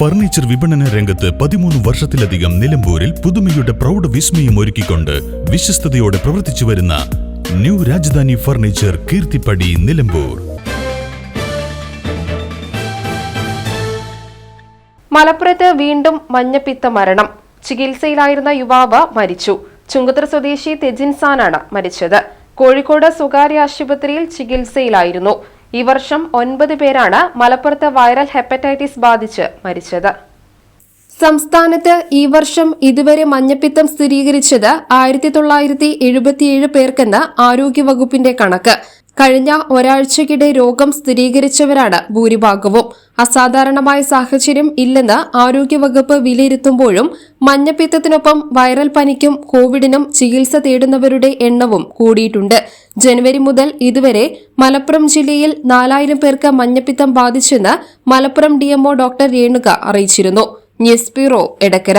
Furniture വിപണന രംഗത്ത് പതിമൂന്ന് വർഷത്തിലധികം നിലമ്പൂരിൽ പുതുമയുടെ പ്രൗഢ വിസ്മയം ഒരുക്കിക്കൊണ്ട് വിശ്വസ്തയോടെ പ്രവർത്തിച്ചു വരുന്ന ന്യൂ രാജധാനി ഫർണിച്ചർ കീർത്തിപ്പടി നിലമ്പൂർ. മലപ്പുറത്ത് വീണ്ടും മഞ്ഞപ്പിത്ത മരണം. ചികിത്സയിലായിരുന്ന യുവാവ് മരിച്ചു. ചുങ്കത്തറ സ്വദേശി തെജിൻസാനാണ് മരിച്ചത്. കോഴിക്കോട് സ്വകാര്യ ആശുപത്രിയിൽ ചികിത്സയിലായിരുന്നു. ഈ വർഷം ഒൻപത് പേരാണ് മലപ്പുറത്ത് വൈറൽ ഹെപ്പറ്റൈറ്റിസ് ബാധിച്ച് മരിച്ചത്. സംസ്ഥാനത്ത് ഈ വർഷം ഇതുവരെ മഞ്ഞപ്പിത്തം സ്ഥിരീകരിച്ചത് ആയിരത്തി തൊള്ളായിരത്തി എഴുപത്തിയേഴ് പേർക്കെന്ന് ആരോഗ്യവകുപ്പിന്റെ കണക്ക്. കഴിഞ്ഞ ഒരാഴ്ചക്കിടെ രോഗം സ്ഥിരീകരിച്ചവരാണ് ഭൂരിഭാഗവും. അസാധാരണമായ സാഹചര്യം ഇല്ലെന്ന് ആരോഗ്യവകുപ്പ് വിലയിരുത്തുമ്പോഴും മഞ്ഞപ്പിത്തത്തിനൊപ്പം വൈറൽ പനിക്കും കോവിഡിനും ചികിത്സ തേടുന്നവരുടെ എണ്ണവും കൂടിയിട്ടുണ്ട്. ജനുവരി മുതൽ ഇതുവരെ മലപ്പുറം ജില്ലയിൽ നാലായിരം പേർക്ക് മഞ്ഞപ്പിത്തം ബാധിച്ചെന്ന് മലപ്പുറം ഡിഎംഒ ഡോക്ടർ രേണുക അറിയിച്ചിരുന്നു. News bureau Edakkara.